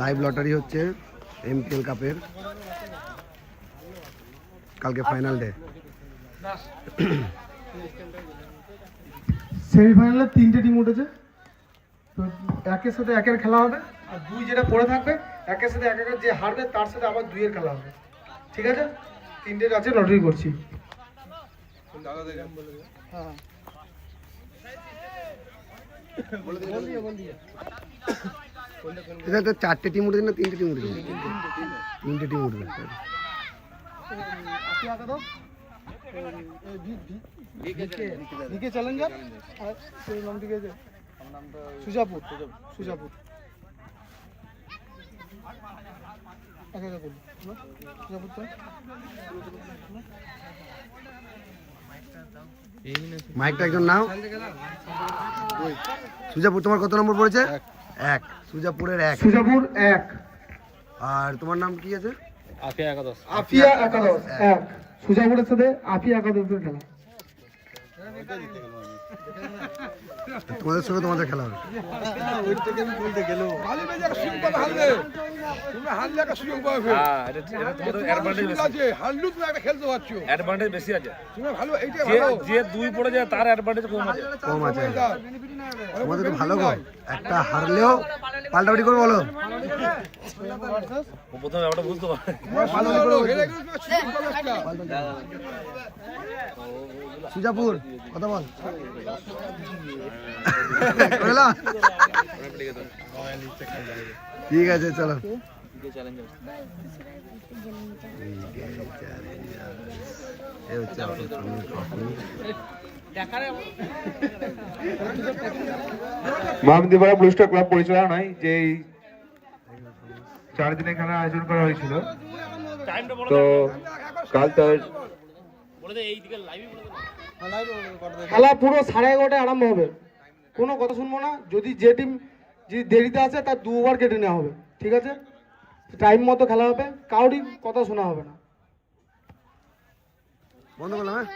Live lottery হচ্ছে MPL কাপের। কালকে ফাইনাল ডে সেমিফাইনালে তিনটে টিম উঠেছে। তো একের সাথে একের খেলা হবে আর দুই যেটা পড়ে থাকবে একের সাথে এক একের যে হারবে তার সাথে আবার দুইয়ের খেলা হবে। ঠিক আছে? তিনটে আছে লটারি করছি। হ্যাঁ। চারটে টিম উঠেছে না তিনটে টিম উঠেছে? তিনটে টিম উঠবে ভিকে চ্যালেঞ্জার? আর নাম ঠিক আছে সুজাপুর। সুজাপুর। সুজাপুর মাইকটা একজন নাও। সুজাপুর তোমার কত নম্বর পড়েছে? এক। সুজাপুরের এক। সুজাপুর এক। আর তোমার নাম কি আছে? আফিয়া একাদশ। আফিয়া একাদশ এক। সুজাপুরের সাথে আফিয়া একাদশ খেলা। তোমাদের সঙ্গে তোমাদের খেলা হবে। অ্যাডভান্টেজ বেশি। আছে। যে দুই পড়ে যায় তার অ্যাডভান্টেজ কম আছে। কম আছে। তোমাদের তো ভালো গো একটা হারলেও পাল্টাপাল্টি করে বলো। প্রথমে ব্যাপারটা বুঝতে পারে সুজাপুর কথা বল। ঠিক আছে চলো। মামদিপাড়া ব্লু স্টার ক্লাব পরিচালনায় যে এই চার দিনের খেলার আয়োজন করা হয়েছিল। তো কাল তার খেলা পুরো সাড়ে এগারোটায় আরম্ভ হবে। কোনো কথা শুনব না। যদি যে টিম যদি দেরিতে আসে, তার দু ওভার কেটে নেওয়া হবে। ঠিক আছে? টাইম মতো খেলা হবে। কাউরই কথা শোনা হবে না। বন্ধ করলাম হ্যাঁ?